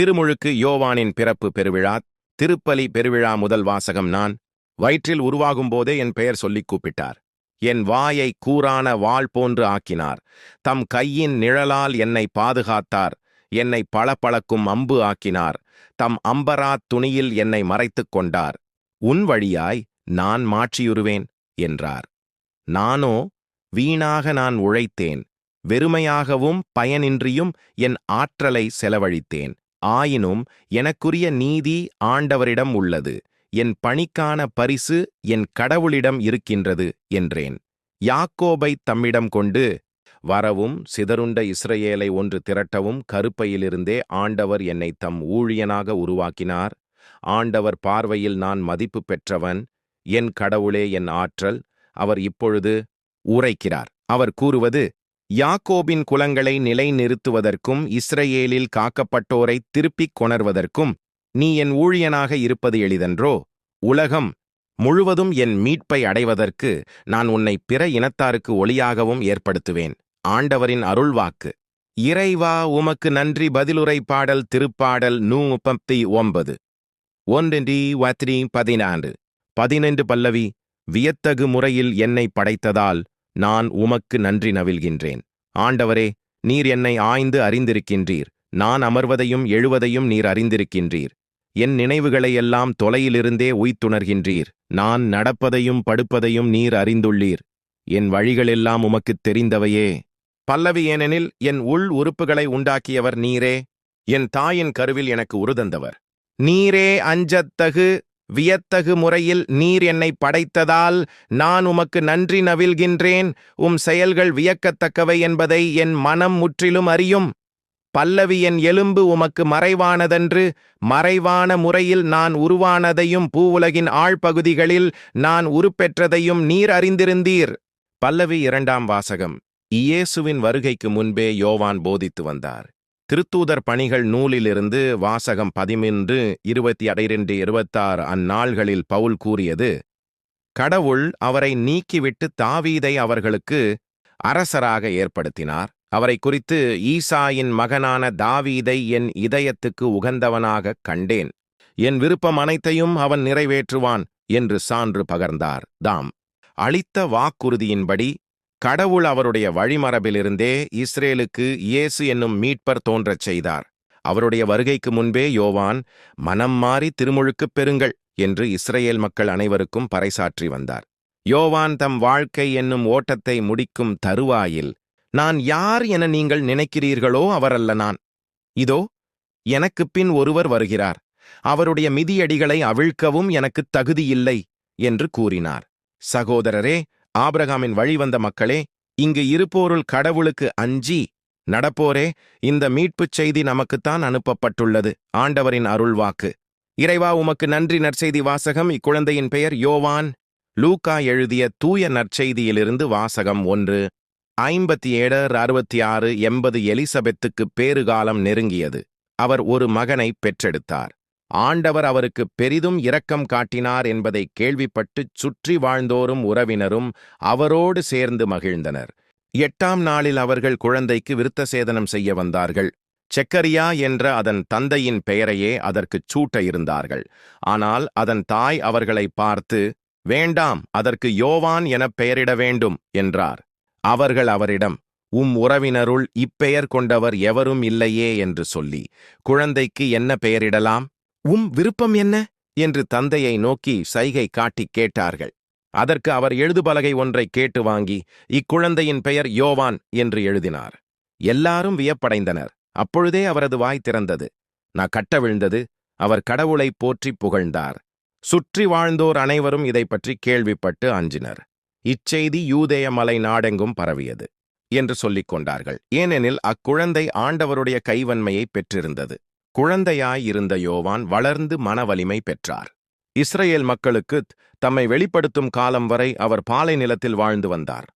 திருமுழுக்கு யோவானின் பிறப்பு பெருவிழா திருப்பலி பெருவிழா முதல் வாசகம் நான் வயிற்றில் உருவாகும் போதே என் பெயர் சொல்லிக் கூப்பிட்டார். என் வாயை கூறான வாள் போன்று ஆக்கினார். தம் கையின் நிழலால் என்னை பாதுகாத்தார். என்னை பளபளக்கும் அம்பு ஆக்கினார். தம் அம்பராத் துணியில் என்னை மறைத்துக் கொண்டார். உன் வழியாய் நான் மாற்றியுருவேன் என்றார். நானோ வீணாக நான் உழைத்தேன். வெறுமையாகவும் பயனின்றியும் என் ஆற்றலை செலவழித்தேன். ஆயினும் எனக்குரிய நீதி ஆண்டவரிடம் உள்ளது. என் பணிக்கான பரிசு என் கடவுளிடம் இருக்கின்றது என்றேன். யாக்கோபை தம்மிடம் கொண்டு வரவும் சிதறுண்ட இஸ்ரேலை ஒன்று திரட்டவும் கருப்பையிலிருந்தே ஆண்டவர் என்னை தம் ஊழியனாக உருவாக்கினார். ஆண்டவர் பார்வையில் நான் மதிப்பு பெற்றவன். என் கடவுளே என் ஆற்றல். அவர் இப்பொழுது உரைக்கிறார். அவர் கூறுவது யாக்கோபின் குலங்களை நிலைநிறுத்துவதற்கும் இஸ்ரேலில் காக்கப்பட்டோரை திருப்பிக் கொணர்வதற்கும் நீ என் ஊழியனாக இருப்பது எளிதன்றோ? உலகம் முழுவதும் என் மீட்பை அடைவதற்கு நான் உன்னை பிற இனத்தாருக்கு ஒளியாகவும் ஏற்படுத்துவேன். ஆண்டவரின் அருள்வாக்கு. இறைவா உமக்கு நன்றி. பதிலுரை பாடல் திருப்பாடல் நூ முப்பத்தி ஒன்பது. ஒன்றி வத்ரி பதினான்கு. பதினெண்டு பல்லவி வியத்தகு முறையில் என்னை படைத்ததால் நான் உமக்கு நன்றி நவில்கின்றேன் ஆண்டவரே நீர் என்னை ஆய்ந்து அறிந்திருக்கின்றீர். நான் அமர்வதையும் எழுவதையும் நீர் அறிந்திருக்கின்றீர். என் நினைவுகளையெல்லாம் தொலையிலிருந்தே உய்த்துணர்கின்றீர். நான் நடப்பதையும் படுப்பதையும் நீர் அறிந்துள்ளீர். என் வழிகளெல்லாம் உமக்குத் தெரிந்தவையே. பல்லவி ஏனெனில் என் உள் உறுப்புகளை உண்டாக்கியவர் நீரே. என் தாயின் கருவில் எனக்கு உருதந்தவர் நீரே அஞ்சத்தகு வியத்தகு முறையில் நீர் என்னை படைத்ததால் நான் உமக்கு நன்றி நவில்கின்றேன் உம் செயல்கள் வியக்கத்தக்கவை என்பதை என் மனம் முற்றிலும் அறியும். பல்லவி என் எலும்பு உமக்கு மறைவானதன்று மறைவான முறையில் நான் உருவானதையும் பூவுலகின் ஆழ்பகுதிகளில் நான் உருப்பெற்றதையும் நீர் அறிந்திருந்தீர். பல்லவி இரண்டாம் வாசகம். இயேசுவின் வருகைக்கு முன்பே யோவான் போதித்து வந்தார். திருத்தூதர் பணிகள் நூலிலிருந்து வாசகம் பதிமூன்று இருபத்தி இரண்டு இருபத்தாறு அந்நாள்களில் பவுல் கூறியது கடவுள் அவரை நீக்கிவிட்டு தாவீதை அவர்களுக்கு அரசராக ஏற்படுத்தினார். அவரை குறித்து ஈசாயின் மகனான தாவீதை என் இதயத்துக்கு உகந்தவனாகக் கண்டேன். என் விருப்பம் அனைத்தையும் அவன் நிறைவேற்றுவான் என்று சான்று பகர்ந்தார். தாம் அளித்த வாக்குறுதியின்படி கடவுள் அவருடைய வழிமரபிலிருந்தே இஸ்ரேலுக்கு இயேசு என்னும் மீட்பர் தோன்றச் செய்தார். அவருடைய வருகைக்கு முன்பே யோவான் மனம் மாறி திருமுழுக்குப் பெறுங்கள் என்று இஸ்ரேல் மக்கள் அனைவருக்கும் பறைசாற்றி வந்தார். யோவான் தம் வாழ்க்கை என்னும் ஓட்டத்தை முடிக்கும் தருவாயில் நான் யார் என நீங்கள் நினைக்கிறீர்களோ அவரல்ல நான். இதோ எனக்குப் பின் ஒருவர் வருகிறார். அவருடைய மிதியடிகளை அவிழ்க்கவும் எனக்குத் தகுதியில்லை என்று கூறினார். சகோதரரே ஆபிரகாமின் வழிவந்த மக்களே இங்கு இருப்போருள் கடவுளுக்கு அஞ்சி நடப்போரே இந்த மீட்புச் செய்தி நமக்குத்தான் அனுப்பப்பட்டுள்ளது. ஆண்டவரின் அருள்வாக்கு. இறைவா உமக்கு நன்றி. நற்செய்தி வாசகம் இக்குழந்தையின் பெயர் யோவான். லூக்கா எழுதிய தூய நற்செய்தியிலிருந்து வாசகம் ஒன்று. ஐம்பத்தி ஏழு அறுபத்தி ஆறு எண்பது எலிசபெத்துக்கு பேறுகாலம் நெருங்கியது. அவர் ஒரு மகனை பெற்றெடுத்தார். ஆண்டவர் அவருக்கு பெரிதும் இரக்கம் காட்டினார் என்பதை கேள்விப்பட்டுச் சுற்றி வாழ்ந்தோரும் உறவினரும் அவரோடு சேர்ந்து மகிழ்ந்தனர். எட்டாம் நாளில் அவர்கள் குழந்தைக்கு விருத்த சேதனம் செய்ய வந்தார்கள். செக்கரியா என்ற அதன் தந்தையின் பெயரையே அதற்குச் சூட்ட இருந்தார்கள். ஆனால் அதன் தாய் அவர்களை பார்த்து வேண்டாம் அதற்கு யோவான் எனப் பெயரிட வேண்டும் என்றார். அவர்கள் அவரிடம் உம் உறவினருள் இப்பெயர் கொண்டவர் எவரும் இல்லையே என்று சொல்லி குழந்தைக்கு என்ன பெயரிடலாம்? உம் விருப்பம் என்ன? என்று தந்தையை நோக்கி சைகை காட்டிக் கேட்டார்கள். அதற்கு அவர் எழுதுபலகை ஒன்றை கேட்டு வாங்கி இக்குழந்தையின் பெயர் யோவான் என்று எழுதினார். எல்லாரும் வியப்படைந்தனர். அப்பொழுதே அவரது வாய் திறந்தது. நான் கட்ட விழுந்தது. அவர் கடவுளைப் போற்றிப் புகழ்ந்தார். சுற்றி வாழ்ந்தோர் அனைவரும் இதைப் பற்றி கேள்விப்பட்டு அஞ்சினர். இச்செய்தி யூதேய மலை நாடெங்கும் பரவியது என்று சொல்லிக் கொண்டார்கள். ஏனெனில் அக்குழந்தை ஆண்டவருடைய கைவன்மையை பெற்றிருந்தது. குழந்தையாயிருந்த யோவான் வளர்ந்து மனவலிமை பெற்றார். இஸ்ரேல் மக்களுக்கு தம்மை வெளிப்படுத்தும் காலம் வரை அவர் பாலை நிலத்தில் வாழ்ந்து வந்தார்.